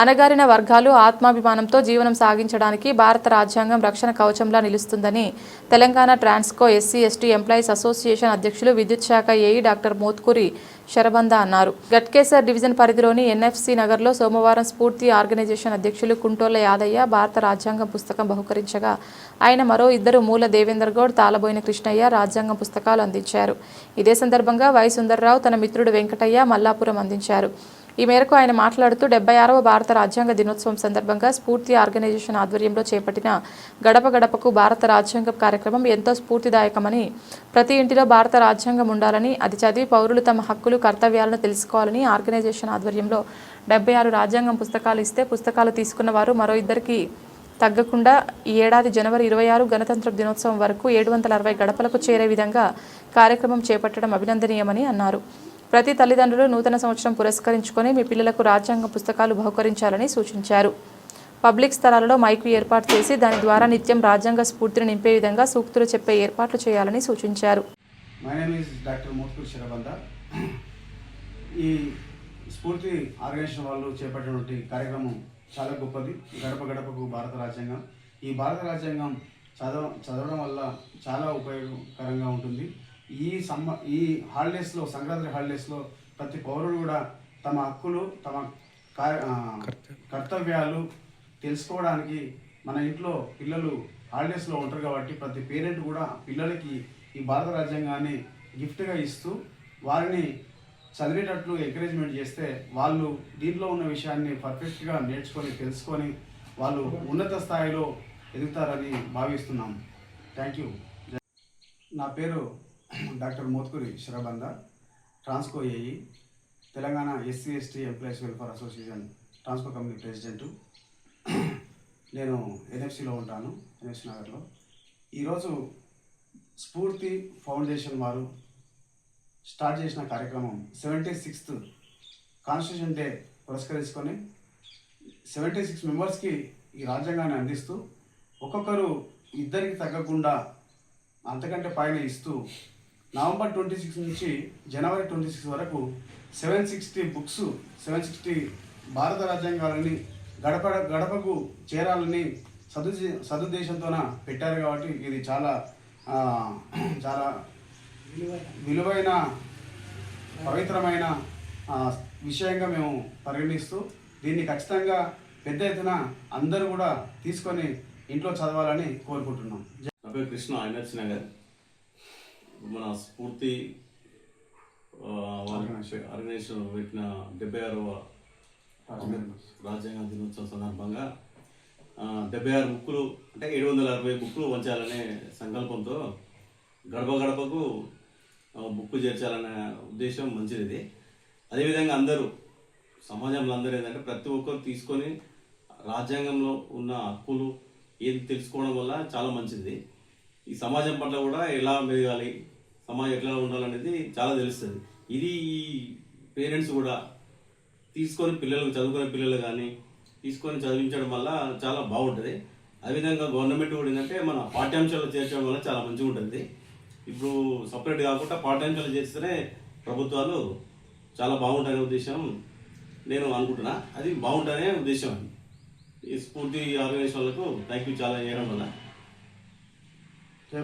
అణగారిన వర్గాలు ఆత్మాభిమానంతో జీవనం సాగించడానికి భారత రాజ్యాంగం రక్షణ కవచంలా నిలుస్తుందని Telangana Transco SC ST employees association అధ్యక్షులు విద్యుత్ శాఖ ఏఈ డాక్టర్ మోత్కూరి శరబంద అన్నారు. గట్కేసర్ డివిజన్ పరిధిలోని ఎన్ఎఫ్సి నగర్లో సోమవారం స్ఫూర్తి ఆర్గనైజేషన్ అధ్యక్షులు కుంటోల యాదయ్య భారత రాజ్యాంగం పుస్తకం బహుకరించగా ఆయన మరో ఇద్దరు మూల దేవేందర్ గౌడ్ తాళబోయిన కృష్ణయ్య రాజ్యాంగం పుస్తకాలు అందించారు. ఇదే సందర్భంగా వై సుందర్రావు తన మిత్రుడు వెంకటయ్య మల్లాపురం అందించారు. ఈ మేరకు ఆయన మాట్లాడుతూ డెబ్బై ఆరవ భారత రాజ్యాంగ దినోత్సవం సందర్భంగా స్ఫూర్తి ఆర్గనైజేషన్ ఆధ్వర్యంలో చేపట్టిన గడప గడపకు భారత రాజ్యాంగం కార్యక్రమం ఎంతో స్ఫూర్తిదాయకమని ప్రతి ఇంటిలో భారత రాజ్యాంగం ఉండాలని అది చదివి పౌరులు తమ హక్కులు కర్తవ్యాలను తెలుసుకోవాలని ఆర్గనైజేషన్ ఆధ్వర్యంలో డెబ్బై ఆరు రాజ్యాంగం పుస్తకాలు ఇస్తే పుస్తకాలు తీసుకున్న వారు మరో ఇద్దరికి తగ్గకుండా ఈ ఏడాది జనవరి ఇరవై ఆరు గణతంత్ర దినోత్సవం వరకు ఏడు వందల అరవై గడపలకు చేరే విధంగా కార్యక్రమం చేపట్టడం అభినందనీయమని అన్నారు. ప్రతి తల్లిదండ్రులు నూతన సంవత్సరం పురస్కరించుకొని మీ పిల్లలకు రాజ్యాంగ పుస్తకాలు బహుకరించాలని సూచించారు. పబ్లిక్ స్థలాలలో మైకు ఏర్పాటు చేసి దాని ద్వారా నిత్యం రాజ్యాంగ స్ఫూర్తిని నింపే విధంగా సూక్తులు చెప్పే ఏర్పాట్లు చేయాలని సూచించారు. ఈ స్ఫూర్తి ఆర్గనైజేషన్ వాళ్ళు చేపట్టినటువంటి కార్యక్రమం చాలా గొప్పది. గడప గడపకు భారత రాజ్యాంగం. ఈ భారత రాజ్యాంగం చదవ చదవడం వల్ల చాలా ఉపయోగకరంగా ఉంటుంది. ఈ సమ్మ ఈ హాలిడేస్లో సంక్రాంతి హాలిడేస్లో ప్రతి పౌరుడు కూడా తమ హక్కులు తమ కర్తవ్యాలు తెలుసుకోవడానికి మన ఇంట్లో పిల్లలు హాలిడేస్లో ఉంటారు కాబట్టి ప్రతి పేరెంట్ కూడా పిల్లలకి ఈ భారత రాజ్యాంగాన్ని గిఫ్ట్గా ఇస్తూ వారిని చదివేటట్లు ఎంకరేజ్మెంట్ చేస్తే వాళ్ళు దీంట్లో ఉన్న విషయాన్ని పర్ఫెక్ట్గా నేర్చుకొని తెలుసుకొని వాళ్ళు ఉన్నత స్థాయిలో ఎదుగుతారని భావిస్తున్నాం. Thank you. నా పేరు doctor Motkuri Sharabanda Transco AE Telangana SC ST employees welfare association Transco company president. నేను ఎన్ఎఫ్సిలో ఉంటాను ఎన్ఎఫ్సి నగర్లో. ఈరోజు స్ఫూర్తి ఫౌండేషన్ వారు స్టార్ట్ చేసిన కార్యక్రమం సెవెంటీ సిక్స్త్ కాన్స్టిట్యూషన్ డే పురస్కరించుకొని సెవెంటీ సిక్స్ మెంబర్స్కి ఈ రాజ్యాంగాన్ని అందిస్తూ ఒక్కొక్కరు ఇద్దరికి తగ్గకుండా అంతకంటే పైన ఇస్తూ నవంబర్ ట్వంటీ సిక్స్ నుంచి జనవరి ట్వంటీ సిక్స్ వరకు seven sixty books seven sixty భారత రాజ్యాంగాలని గడప గడపకు చేరాలని సదు సదుద్దేశంతోన పెట్టారు కాబట్టి ఇది చాలా చాలా విలువైన పవిత్రమైన విషయంగా మేము పరిగణిస్తూ దీన్ని ఖచ్చితంగా పెద్ద ఎత్తున అందరూ కూడా తీసుకొని ఇంట్లో చదవాలని కోరుకుంటున్నాం. నా పేరు కృష్ణ ఐనర్స్ నగర్. మన స్ఫూర్తి ఆర్గనైజేషన్ పెట్టిన డెబ్బై ఆరవ రాజ్యాంగ దినోత్సవం సందర్భంగా డెబ్బై ఆరు బుక్కులు అంటే ఏడు వందల అరవై బుక్కులు వంచాలనే సంకల్పంతో గడప గడపకు బుక్కు చేర్చాలనే ఉద్దేశం మంచిది. అదేవిధంగా అందరూ సమాజంలో అందరూ ఏంటంటే ప్రతి ఒక్కరు తీసుకొని రాజ్యాంగంలో ఉన్న హక్కులు ఏది తెలుసుకోవడం వల్ల చాలా మంచిది. ఈ సమాజం పట్ల కూడా ఎలా మెరగాలి అమ్మాయి ఎట్లా ఉండాలనేది చాలా తెలుస్తుంది. ఇది పేరెంట్స్ కూడా తీసుకొని పిల్లలు చదువుకునే పిల్లలు కానీ తీసుకొని చదివించడం వల్ల చాలా బాగుంటుంది. అదేవిధంగా గవర్నమెంట్ కూడా ఏంటంటే మన పాఠ్యాంశాలు చేర్చడం వల్ల చాలా మంచిగా ఉంటుంది. ఇప్పుడు సపరేట్ కాకుండా పాఠ్యాంశాలు చేస్తేనే ప్రభుత్వాలు చాలా బాగుంటాయనే ఉద్దేశం నేను అనుకుంటున్నా. అది బాగుంటానే ఉద్దేశం ఈ స్ఫూర్తి ఆర్గనైజేషన్ వాళ్ళకు థ్యాంక్ యూ చాలా చేయడం వల్ల.